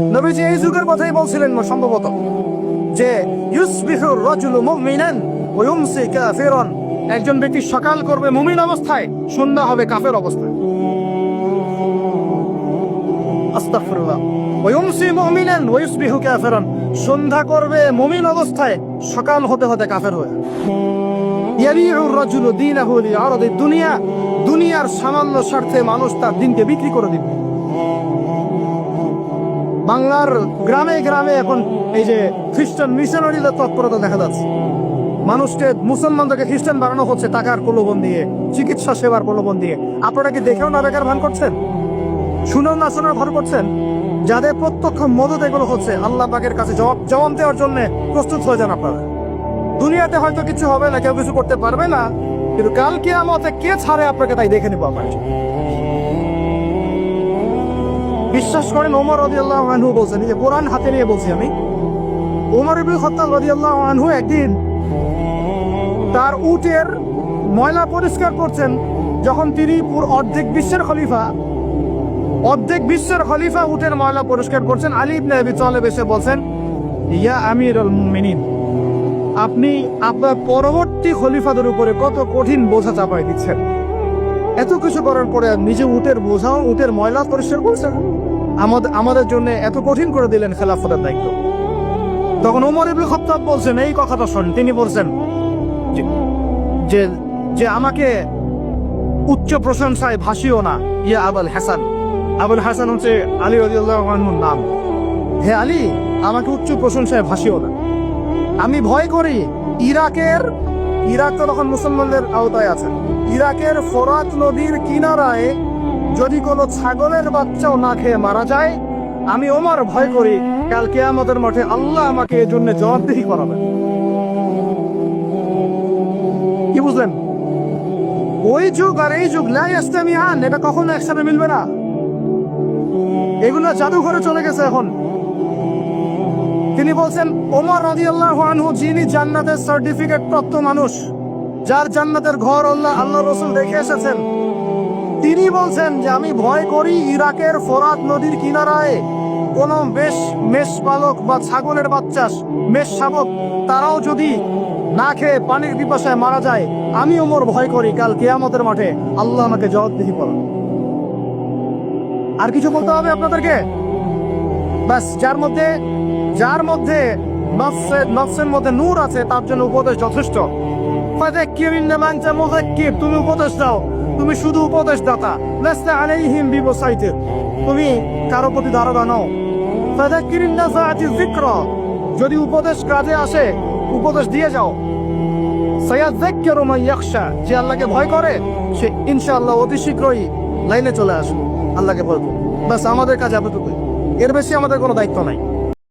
নবীজি এই যুগের কথাই বলছিলেন সম্ভবত যে মুমিনান ইউমসি কাফিরান। একজন ব্যক্তি সকাল করবে মুমিন অবস্থায়, সন্ধ্যা হবে কাফের অবস্থায়। আস্তাগফিরুল্লাহ। ইউমসি মুমিনান ইউসবিহু কাফিরান। সন্ধ্যা করবে মুমিন অবস্থায়, সকাল হতে হতে কাফের হয়ে। ইয়াবিউ দুনিয়া। দুনিয়ার সামান্য স্বার্থে মানুষ তার দিনকে বিক্রি করে দিবে। বাংলার গ্রামে গ্রামে এখন এই যে খ্রিস্টান মিশনারিদের তৎপরতা দেখা যাচ্ছে। মানুষকে, মুসলমানদেরকে খ্রিস্টান বানানো হচ্ছে টাকার প্রলোভন দিয়ে, চিকিৎসা সেবার প্রলোভন দিয়ে। আপনারা কি দেখেও না বেকার ভান করছেন? শুনেও না শোনার ভর করছেন? যাদের প্রত্যক্ষ মদত এগুলো হচ্ছে, আল্লাহ পাকের কাছে জবাব জবাব দেওয়ার জন্য প্রস্তুত হয়ে যান আপনারা। দুনিয়াতে হয়তো কিছু হবে না, কেউ কিছু করতে পারবে না, কিন্তু কাল কিয়ামতে কে ছাড়ে আপনাকে তাই দেখে নেব আপনার বিশ্বাস করেন ওমর রদিয়াল্লাহ আনহু বলছেন যে কোরআন হাতে নিয়ে বলছি আমি। ওমর ইবনে খত্তাব রদিয়াল্লাহ আনহু একদিন তার উটের ময়লা পরিষ্কার করছেন, যখন তিনি অর্ধেক বিশ্বের খলিফা, অর্ধেক বিশ্বের খলিফা উটের ময়লা পরিষ্কার করছেন। আলী ইবনে আবি তালেব এসে বলছেন, ইয়া আমিরুল মুমিনিন, আপনি আপনার পরবর্তী খলিফাদের উপরে কত কঠিন বোঝা চাপাই দিচ্ছেন? এত কিছু করার পরে নিজে উটের বোঝাও উটের ময়লা পরিষ্কার করছেন? আমাদের আমাদের জন্য এত কঠিন করে দিলেন খেলাফতের দায়িত্ব। তখন ওমর ইবনে খত্তাব বলছেন, এই কথাটা শোন। তিনি বলছেন যে- যে আমাকে উচ্চ প্রশংসায় ভাসিও না, ইয়া আবুল হাসান। আবুল হাসান হচ্ছে আলী রাদিয়াল্লাহু আনহুর নাম। হে আলী, আমাকে উচ্চ প্রশংসায় ভাসিও না। আমি ভয় করি, ইরাকের, ইরাক তো তখন মুসলমানদের আওতায় আছে। ইরাকের ফরাত নদীর কিনারায় যদি কোনো ছাগলের বাচ্চাও না খেয়ে মারা যায়, আমি ওমার ভয় করি। কাল কেয়ামতের মাঠে আল্লাহ আমাকে এর জন্য জবাবদিহি করাবেন কি বুঝলেন? ওই যুগ আর এই যুগ লাই ইসলামী আন এটা কখনো একসাথে মিলবে না। এগুলো জাদুঘরে চলে গেছে এখন। তিনি বলছেন, ওমর রাদিয়াল্লাহু আনহু, যিনি জান্নাতের সার্টিফিকেট প্রাপ্ত মানুষ যার জান্নাতের ঘর আল্লাহ আল্লাহ রসুল দেখে এসেছেন। তিনি বলছেন যে, আমি ভয় করি ইরাকের ফোরাত নদীর কিনারায়। কোন মেষ মেষ পালক বা ছাগলের বাচ্চা, মেষ শাবক, তারাও যদি না খেয়ে পানির পিপাসায় মারা যায় আমি ওমর ভয় করি কাল কেয়ামতের মাঠে। আল্লাহ আমাকে জবাবদিহি করেন। আর কিছু বলতে হবে আপনাদেরকে? ব্যাস, যার মধ্যে যার মধ্যে নফসের মধ্যে নূর আছে, তার জন্য উপদেশ যথেষ্ট। কারও যদি উপদেশ কাজে আসে, উপদেশ দিয়ে যাও। যে আল্লাহকে ভয় করে, সে ইনশাআল্লাহ অতি শীঘ্রই লাইনে চলে আসবে। আল্লাহকে ভয় করবে বাস আমাদের কাজ এতটুকুই এর বেশি আমাদের কোনো দায়িত্ব নাই।